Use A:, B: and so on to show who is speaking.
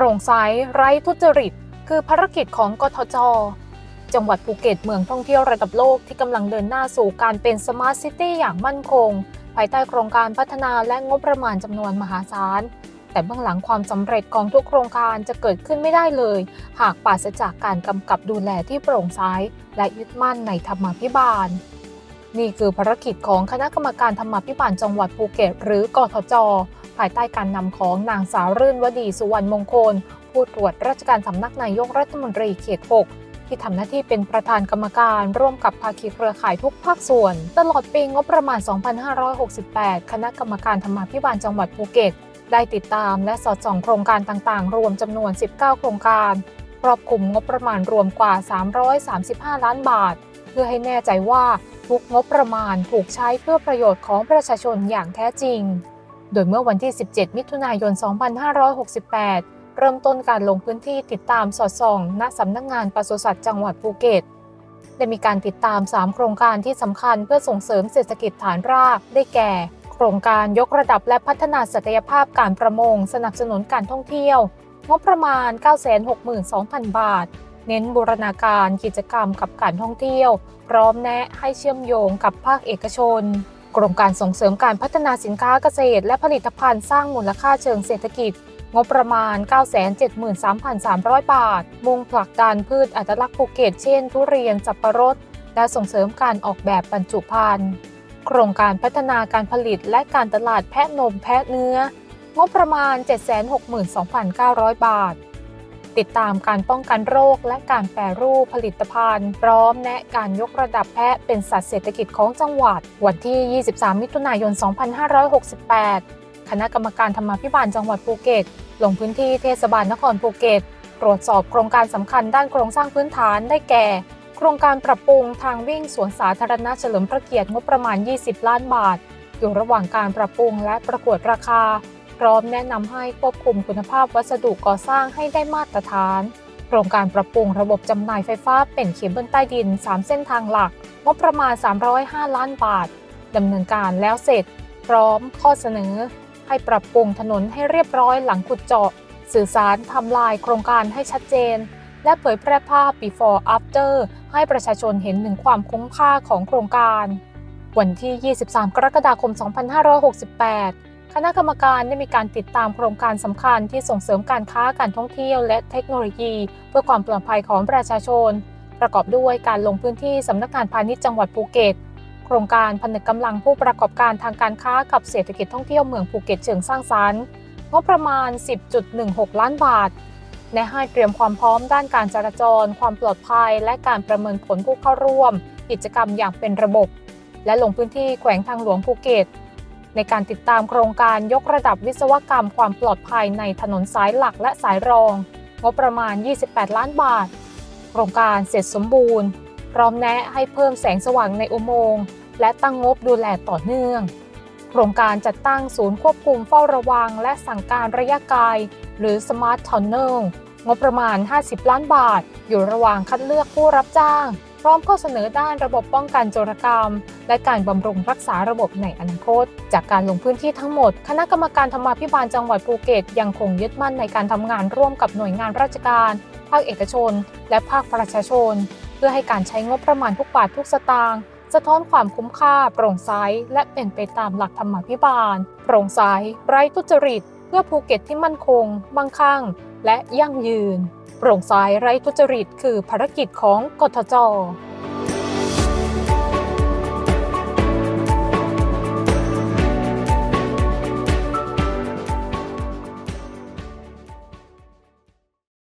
A: โปร่งใสไร้ทุจริต คือภารกิจของกทจ จังหวัดภูเก็ตเมืองท่องเที่ยวระดับโลกที่กำลังเดินหน้าสู่การเป็นสมาร์ทซิตี้อย่างมั่นคง ภายใต้โครงการพัฒนาและงบประมาณจำนวนมหาศาล แต่เบื้องหลังความสำเร็จของทุกโครงการจะเกิดขึ้นไม่ได้เลย หากปราศจากการกำกับดูแลที่โปร่งใสและยึดมั่นในธรรมาภิบาล นี่คือภารกิจของคณะกรรมการธรรมาภิบาลจังหวัดภูเก็ต หรือกทจ ภายใต้การนำของนางสาวรื่นวดีสุวรรณมงคล ผู้ตรวจราชการสำนักนายกรัฐมนตรีเขต 6ที่ทำหน้าที่เป็นประธานกรรมการร่วมกับภาคีเครือข่ายทุกภาคส่วน ตลอดปีงบประมาณ 2568 คณะกรรมการธรรมาภิบาลจังหวัดภูเก็ต ได้ติดตามและสอดส่องโครงการต่างๆ รวมจำนวน 19 โครงการ ครอบคลุมงบประมาณรวมกว่า 335 ล้านบาท เพื่อให้แน่ใจว่าทุกงบประมาณถูกใช้เพื่อประโยชน์ของประชาชนอย่างแท้จริง โดยเมื่อวันที่ 17 มิถุนายน 2568 เริ่มต้นการลงพื้นที่ติดตามสอดส่อง ณสำนักงงานปศุสัตว์จังหวัดภูเก็ตได้มีการติดตาม 3 โครงการที่สำคัญเพื่อส่งเสริมเศรษฐกิจฐานรากได้แก่ โครงการยกระดับและพัฒนาศักยภาพการประมง สนับสนุนการท่องเที่ยว งบประมาณ 962,000 บาท เน้นบูรณาการกิจกรรมกับการท่องเที่ยว พร้อมแนะให้เชื่อมโยงกับภาคเอกชนโครงการส่งเสริมการพัฒนาสินค้าเกษตร และผลิตภัณฑ์สร้างมูลค่าเชิงเศรษฐกิจ งบประมาณ 973,300 บาท มุ่งผลักดันพืชอัตลักษณ์ภูเก็ตเช่น ทุเรียนสับปะรด และส่งเสริมการออกแบบบรรจุภัณฑ์โครงการพัฒนาการผลิตและการตลาดแพะนมแพะเนื้อ งบประมาณ 762,900 บาท ติดตามการป้องกันโรคและการแปรรูปผลิตภัณฑ์ พร้อมแนะการยกระดับแพะเป็นสัตว์เศรษฐกิจของจังหวัด วันที่ 23 มิถุนายน 2568 คณะกรรมการธรรมาภิบาลจังหวัดภูเก็ต ลงพื้นที่เทศบาลนครภูเก็ต ตรวจสอบโครงการสำคัญด้านโครงสร้างพื้นฐานได้แก่โครงการปรับปรุงทางวิ่งสวนสาธารณะเฉลิมพระเกียรติงบประมาณ 20 ล้านบาท อยู่ระหว่างการปรับปรุงและประกวดราคา พร้อมแนะนำให้ควบคุมคุณภาพวัสดุก่อสร้างให้ได้มาตรฐาน โครงการปรับปรุงระบบจำหน่ายไฟฟ้าเป็นเคเบิลใต้ดิน 3 เส้นทางหลัก งบประมาณ 305 ล้านบาทดำเนินการแล้วเสร็จ พร้อมข้อเสนอ ให้ปรับปรุงถนนให้เรียบร้อยหลังขุดเจาะ สื่อสารทำลายโครงการให้ชัดเจน และเผยแพร่ภาพ before after ให้ประชาชนเห็นถึงความคุ้มค่าของโครงการ วันที่ 23 กรกฎาคม 2568 คณะกรรมการได้มีการติดตามโครงการสำคัญที่ส่งเสริมการค้าการท่องเที่ยวและเทคโนโลยี เพื่อความปลอดภัยของประชาชน ประกอบด้วยการลงพื้นที่สำนักงานพาณิชย์จังหวัดภูเก็ต โครงการผนึกกำลังผู้ประกอบการทางการค้ากับเศรษฐกิจท่องเที่ยวเมืองภูเก็ตเชิงสร้างสรรค์งบประมาณ 10.16 ล้านบาทและให้เตรียมความพร้อมด้านการจราจร ความปลอดภัย และการประเมินผลผู้เข้าร่วม กิจกรรมอย่างเป็นระบบ และลงพื้นที่แขวงทางหลวงภูเก็ต ในการติดตามโครงการยกระดับวิศวกรรมความปลอดภัยในถนนสายหลักและสายรองงบประมาณ 28 ล้านบาท โครงการเสร็จสมบูรณ์ พร้อมแนะให้เพิ่มแสงสว่างในอุโมงค์และตั้งงบดูแลต่อเนื่อง โครงการจัดตั้งศูนย์ควบคุมเฝ้าระวัง และสั่งการระยะไกลหรือ Smart Tunnel งบประมาณ 50 ล้านบาท อยู่ระหว่างคัดเลือกผู้รับจ้าง พร้อมข้อเสนอด้านระบบป้องกันโจรกรรม และการบำรุงรักษาระบบในอนาคต จากการลงพื้นที่ทั้งหมด คณะกรรมการธรรมาภิบาลจังหวัดภูเก็ตยังคงยึดมั่นในการทำงานร่วมกับหน่วยงานราชการ ภาคเอกชน และภาคประชาชน เพื่อให้การใช้งบประมาณทุกบาททุกสตางค์สะท้อนความคุ้มค่า โปร่งใสและเป็นไปตามหลักธรรมาภิบาล โปร่งใสไร้ทุจริต เพื่อภูเก็ตที่มั่นคง มั่งคั่ง และยั่งยืน โปร่งใสไร้ทุจริต คือภารกิจของกทจ